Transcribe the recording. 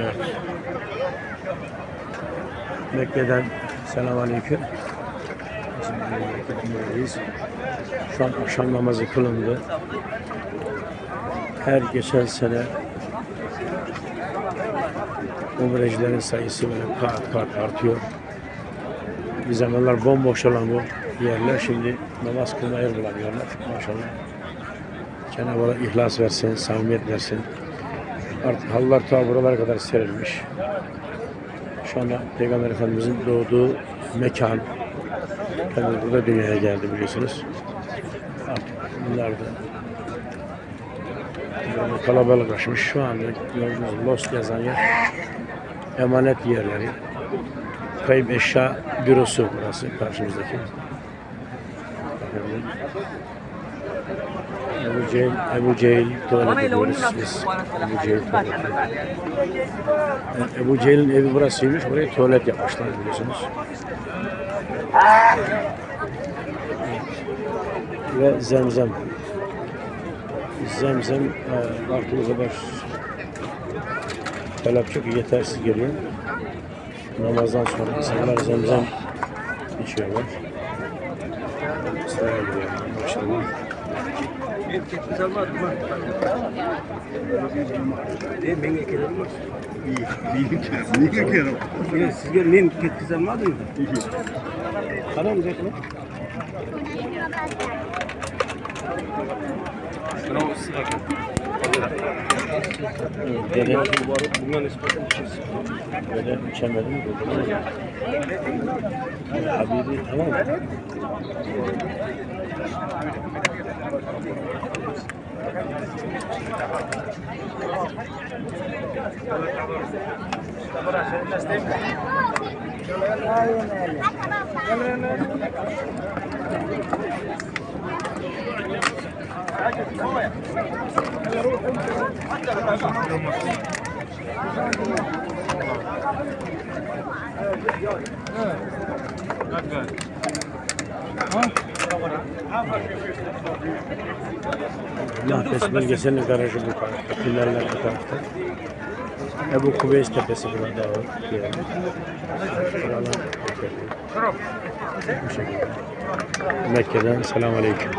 Evet. Mekke'den. Bizim memleketimiz. Şu an akşam namazı kılındı. Her geçen sene umrecilerin sayısı böyle kat kat artıyor. Bir zamanlar bomboş olan bu yerler şimdi namaz kılma yer bulamıyorlar. Maşallah. Cenab-ı Allah ihlas versin, samimiyet versin. Artık halılar ta buralara kadar serilmiş. Şu anda Peygamber Efendimizin doğduğu mekan. Efendimiz burada dünyaya geldi biliyorsunuz. Artık bunlar da böyle kalabalıklaşmış. Şu anda gördüğünüz Lost yazan yer emanet yerleri. Kayıp eşya bürosu burası karşımızdaki. Efendim, Ebu Cehil, Ebu Cehil tuvaleti diyoruz biz. Ebu Cehil tuvaleti. Yani Ebu Cehil'in evi burasıymış. Buraya tuvalet yapmışlar biliyorsunuz. Ve zemzem. Zemzem e, artık o kadar talep çok yetersiz geliyor. Namazdan sonra insanlar zemzem içiyorlar. Sıraya giriyor. Maşallah. Men ketkiz olmadimman. E menga kerakmas. Nega kerak? Men sizga men ketkiz olmadim. Qarang bunday qilib. Shunaqa issiq ekan. Dede, borib bunga nisbatan ichasiz. dede içemedim. Habibi tamam mı? Not good. Huh? Lahpes bölgesinin garajı bu tarafta. Pillerler bu tarafta. Ebu Kubeys Tepesi burada var. Diyelim. Buralar bu şekilde. Mekke'den selamun aleyküm.